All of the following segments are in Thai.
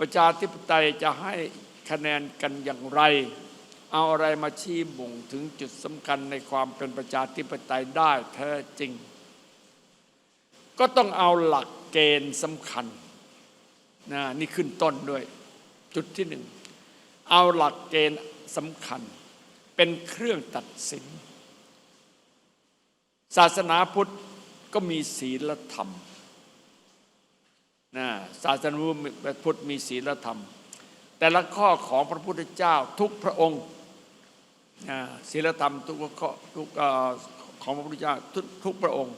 ประชาธิปไตยจะให้คะแนนกันอย่างไร เอาอะไรมาชี้บ่งถึงจุดสำคัญในความเป็นประชาธิปไตยได้แท้จริง ก็ต้องเอาหลักเกณฑ์สำคัญนะนี่ขึ้นต้นด้วย จุดที่หนึ่ง เอาหลักเกณฑ์สำคัญ เป็นเครื่องตัดสิน ศาสนาพุทธก็มีศีลธรรม นะศาสนาพุทธมีศีลธรรม แต่ละข้อของพระพุทธเจ้าทุกพระองค์ศีลธรรมทุกข้อทุกของพระพุทธเจ้าทุกทุกพระองค์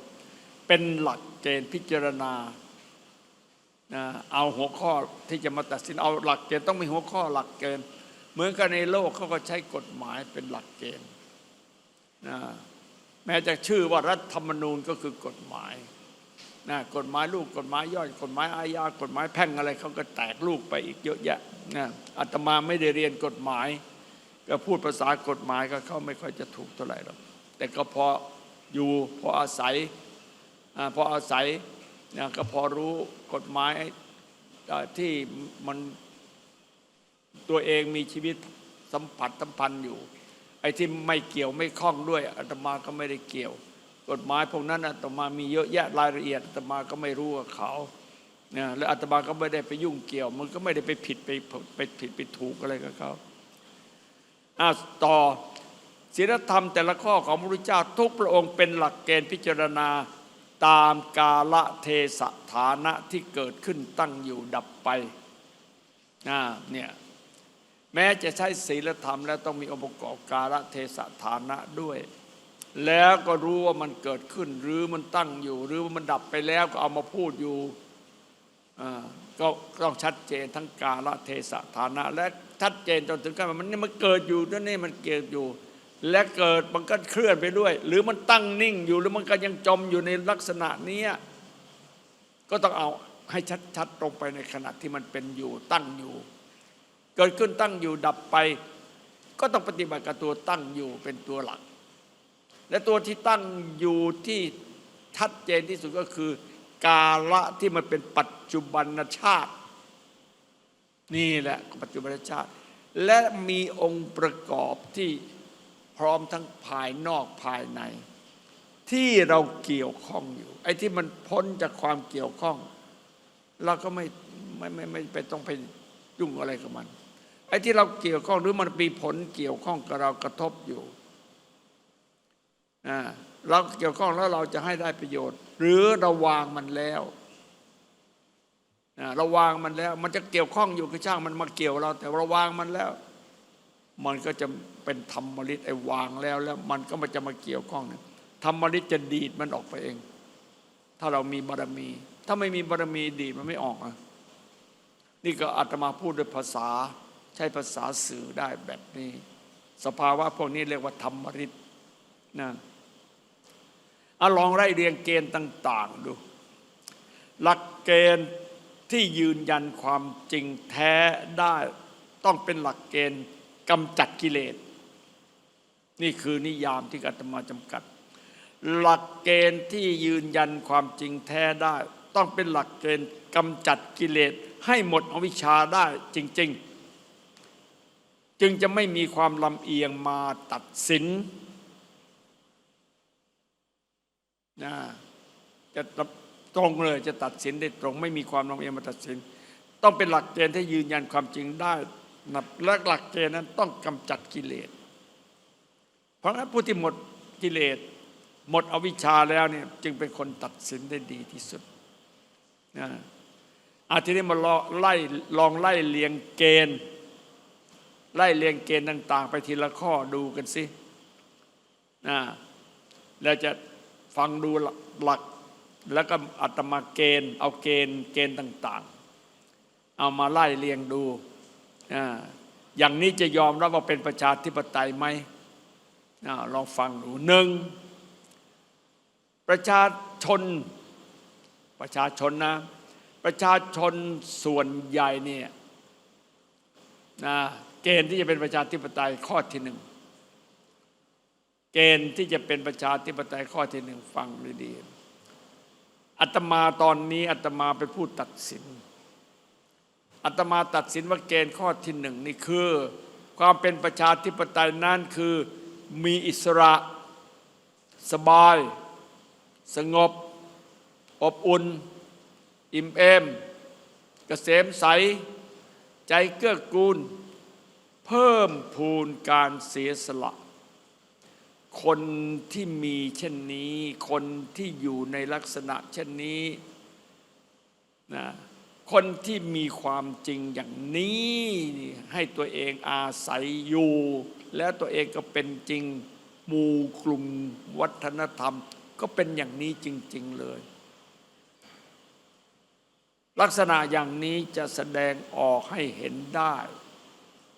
เป็นหลักเกณฑ์พิจารณาเอาหัวข้อที่จะมาตัดสินเอาหลักเกณฑ์ต้องมีหัวข้อหลักเกณฑ์เหมือนกันในโลกเขาก็ใช้กฎหมายเป็นหลักเกณฑ์นะแม้จะชื่อว่ารัฐธรรมนูญก็คือกฎหมาย นะกฎหมายลูกกฎหมายย่อยกฎหมายอาญากฎหมายแพ่งอะไรเขาก็แตกลูกไปอีกเยอะแยะนะอาตมาไม่ได้เรียนกฎหมาย ก็พูดภาษากฎหมายก็เข้าไม่ค่อยจะถูกเท่าไหร่หรอกแต่ก็พออยู่พออาศัยพออาศัยนะก็พอรู้กฎหมายที่มันตัวเองมีชีวิตสัมผัสสัมพันธ์อยู่ ไอ้ที่ไม่เกี่ยวไม่คล้องด้วยอาตมาก็ไม่ได้เกี่ยว กฎหมายพวกนั้นอาตมามีเยอะแยะรายละเอียดอาตมาก็ไม่รู้กับเขาเนี่ยแล้วอาตมาก็ไม่ได้ไปยุ่งเกี่ยว มันก็ไม่ได้ไปผิดไปไปผิดไปถูกอะไรกับเขาอะต่อศีลธรรมแต่ละข้อของพระพุทธเจ้าทุกพระองค์เป็นหลักเกณฑ์พิจารณาตามกาละเทศะฐานะที่เกิดขึ้นตั้งอยู่ดับไปอ่าเนี่ยแม้จะใช้ศีลธรรมแล้วต้องมีองค์ประกอบกาละเทศะฐานะด้วย แล้วก็รู้ว่ามันเกิดขึ้น หรือมันตั้งอยู่ หรือว่ามันดับไปแล้วก็เอามาพูดอยู่ก็ต้องชัดเจนทั้งกาลเทศะฐานะ และชัดเจนจนถึงขั้นว่ามันนี่มันเกิดอยู่นั่นนี่มันเกิดอยู่ และเกิดมันก็เคลื่อนไปด้วย หรือมันตั้งนิ่งอยู่หรือมันก็ยังจมอยู่ในลักษณะนี้ก็ต้องเอาให้ชัดๆตรงไปในขณะที่มันเป็นอยู่ตั้งอยู่ เกิดขึ้นตั้งอยู่ดับไป ก็ต้องปฏิบัติกับตัวตั้งอยู่เป็นตัวหลัก และตัวที่ตั้งอยู่ที่ชัดเจนที่สุดก็คือ กาละที่มันเป็นปัจจุบันชาติ นี่แหละปัจจุบันชาติ และมีองค์ประกอบที่พร้อมทั้งภายนอกภายใน ที่เราเกี่ยวข้องอยู่ ไอ้ที่มันพ้นจากความเกี่ยวข้อง เราก็ไม่ไม่ไม่ไม่ไปต้องไปยุ่งอะไรกับมัน ไอ้ที่เราเกี่ยวข้องหรือมันมีผลเกี่ยวข้องกับเรากระทบอยู่ เราเกี่ยวข้องแล้วเราจะให้ได้ประโยชน์ หรือเราวางมันแล้วเราวางมันแล้ว มันจะเกี่ยวข้องอยู่ก็ช่างมันมาเกี่ยวเรา แต่เราวางมันแล้ว มันก็จะเป็นธรรมฤทธิ์ไอ้วางแล้วแล้ว มันก็มันจะมาเกี่ยวข้องเนี่ยธรรมฤทธิ์จะดีดมันออกไปเอง ถ้าเรามีบารมี ถ้าไม่มีบารมีดีดมันไม่ออกอะนี่ก็อาตมาพูดด้วยภาษา ใช้ภาษาสื่อได้แบบนี้ สภาวะพวกนี้เรียกว่าธรรมริตนะ อาลองไล่เรียงเกณฑ์ต่าง ๆ ดู หลักเกณฑ์ที่ยืนยันความจริงแท้ได้ต้องเป็นหลักเกณฑ์กำจัดกิเลส นี่คือนิยามที่อาตมาจำกัด หลักเกณฑ์ที่ยืนยันความจริงแท้ได้ ต้องเป็นหลักเกณฑ์กำจัดกิเลส ให้หมดอวิชชาได้จริง ๆ จึงจะไม่มีความลำเอียงมาตัดสิน นะจะตรงเลยจะตัดสินได้ตรง ไม่มีความลำเอียงมาตัดสิน ต้องเป็นหลักเกณฑ์ที่ยืนยันความจริงได้นะและหลักเกณฑ์นั้นต้องกำจัดกิเลส เพราะฉะนั้นผู้ที่หมดกิเลส หมดอวิชชาแล้วเนี่ยจึงเป็นคนตัดสินได้ดีที่สุดนะอาทีนี้มาลองไล่ลองไล่เลียงเกณฑ์ ไล่เลียงเกณฑ์ต่าง ๆ ไปทีละข้อดูกันสินะแล้วจะ ฟังดูหลักแล้วก็อัตมาเกณฑ์ เอาเกณฑ์เกณฑ์ต่าง ๆ เอามาไล่เลียงดูอย่างนี้จะยอมรับว่าเป็นประชาธิปไตยไหมอลองฟังดูหนึ่งประชาชนประชาชนนะ ประชาชนส่วนใหญ่เนี่ยนะเกณฑ์ที่จะเป็นประชาธิปไตยข้อที่หนึ่ง เกณฑ์ที่จะเป็นประชาธิปไตยข้อที่หนึ่งฟังดีๆอาตมาตอนนี้อาตมาเป็นผู้ตัดสินอาตมาตัดสินว่าเกณฑ์ข้อที่หนึ่งนี่คือ ความเป็นประชาธิปไตยนั้นคือมีอิสระ สบาย สงบ อบอุ่น อิ่มเอมกเกษมใส ใจเกื้อกูล เพิ่มพูนการเสียสละ คนที่มีเช่นนี้ คนที่อยู่ในลักษณะเช่นนี้นะคนที่มีความจริงอย่างนี้ให้ตัวเองอาศัยอยู่ แล้วตัวเองก็เป็นจริงหมู่กลุ่มวัฒนธรรม ก็เป็นอย่างนี้จริง ๆเลย ลักษณะอย่างนี้จะแสดงออกให้เห็นได้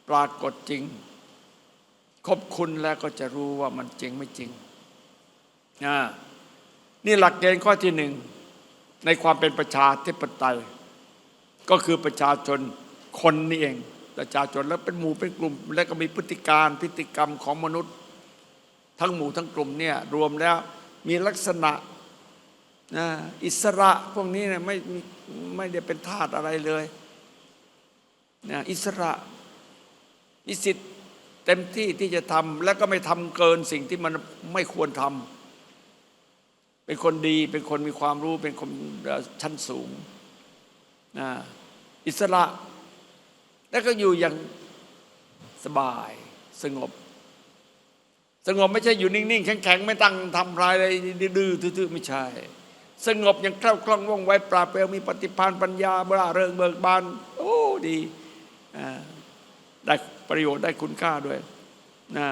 ปรากฏจริง คบคุณแล้วก็จะรู้ว่ามันจริงไม่จริงนี่หลักเกณฑ์ข้อที่หนึ่งในความเป็นประชาธิปไตย ก็คือประชาชนคนนี่เอง ประชาชนแล้วเป็นหมู่เป็นกลุ่ม แล้วก็มีพฤติการพฤติกรรมของมนุษย์ ทั้งหมู่ทั้งกลุ่มเนี่ยรวมแล้วมีลักษณะอิสระพวกนี้เนี่ยไม่ไม่ได้เป็นทาสอะไรเลยนะอิสระมีสิทธิ เต็มที่ที่จะทำแล้วก็ไม่ทำเกินสิ่งที่มันไม่ควรทำเป็นคนดีเป็นคนมีความรู้เป็นคนชั้นสูงนะอิสระ แล้วก็อยู่อย่างสบายสงบ สงบไม่ใช่อยู่นิ่งๆ แข็งๆ ไม่ตั้งทำลายอะไรดื้อๆทื่อๆ ไม่ใช่ สงบอย่างคล่องคล่องว่องไวปราเปรียวมีปฏิภาณปัญญาบ้าเริงเบิกบาน โอ้ ดีอ่า ได้ประโยชน์ได้คุณค่าด้วยนะ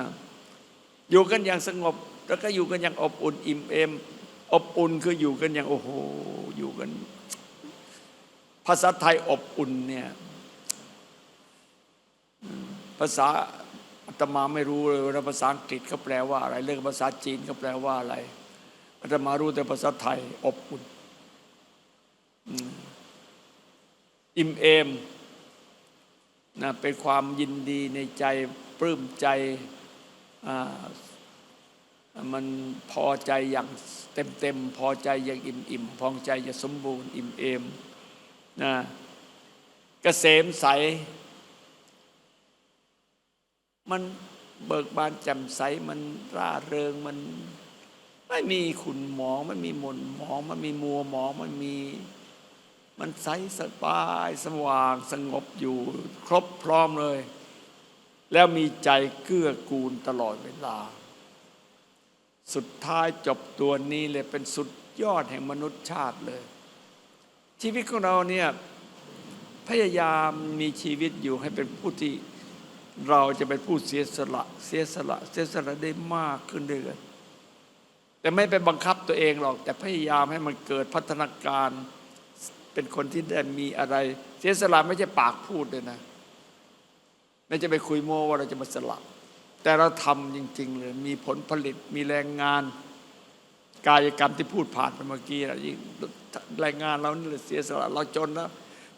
อยู่กันอย่างสงบ แล้วก็อยู่กันอย่างอบอุ่นอิ่มเอม อบอุ่นคืออยู่กันอย่างโอ้โหอยู่กัน ภาษาไทยอบอุ่นเนี่ยภาษาอาตมาไม่รู้เลยว่าภาษาอังกฤษเขาแปลว่าอะไร เรื่องภาษาจีนเขาแปลว่าอะไรอาตมารู้แต่ภาษาไทยอบอุ่นอิ่มเอม นะเป็นความยินดีในใจปลื้มใจมันพอใจอย่างเต็มเต็มพอใจอย่างอิ่มอิ่มพองใจอย่างสมบูรณ์อิ่มเอมนะเกษมใส มันเบิกบานแจ่มใสมันร่าเริงมันไม่มีขุนหมองไม่มีหม่นหมองมันมีมัวหมองมันมีม มันใสสบายสว่างสงบอยู่ครบพร้อมเลย แล้วมีใจเกื้อกูลตลอดเวลา สุดท้ายจบตัวนี้เลยเป็นสุดยอดแห่งมนุษยชาติเลย ชีวิตของเราเนี่ยพยายามมีชีวิตอยู่ให้เป็นผู้ที่เราจะเป็นผู้เสียสละ เสียสละ เสียสละได้มากขึ้นเรื่อยแต่ไม่ไปบังคับตัวเองหรอก แต่พยายามให้มันเกิดพัฒนาการ เป็นคนที่ได้มีอะไร เสียสละไม่ใช่ปากพูดเลยนะไม่จะไปคุยโม้ว่าเราจะมาสละ แต่เราทำจริง ๆ เลย มีผลผลิตมีแรงงาน กายกรรมที่พูดผ่านไปเมื่อกี้นะยิ่งแรงงานเรานี่แหละเสียสละเราจนแล้ว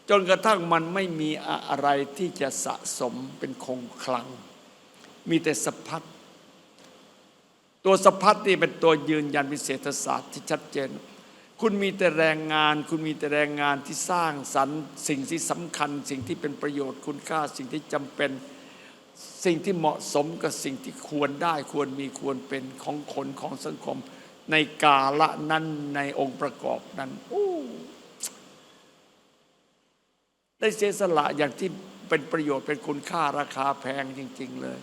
จนกระทั่งมันไม่มีอะไรที่จะสะสมเป็นคงคลัง มีแต่สะพัดตัวสะพัดนี่เป็นตัวยืนยันวิเศรษฐศาสตร์ที่ชัดเจน คุณมีแต่แรงงาน คุณมีแต่แรงงานที่สร้างสรรค์ สิ่งที่สำคัญ สิ่งที่เป็นประโยชน์คุณค่า สิ่งที่จำเป็น สิ่งที่เหมาะสมกับสิ่งที่ควรได้ควรมีควรเป็นของคนของสังคม ในกาละนั้นในองค์ประกอบนั้นโอ้ได้เสียสละอย่างที่เป็นประโยชน์เป็นคุณค่าราคาแพงจริง ๆเลย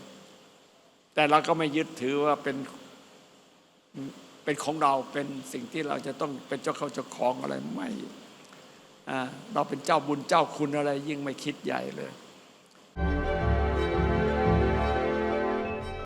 แต่เราก็ไม่ยึดถือว่าเป็น เป็นของเราเป็นสิ่งที่เราจะต้องเป็นเจ้าเข้าเจ้าของอะไรไม่เราเป็นเจ้าบุญเจ้าคุณอะไรยิ่งไม่คิดใหญ่เลย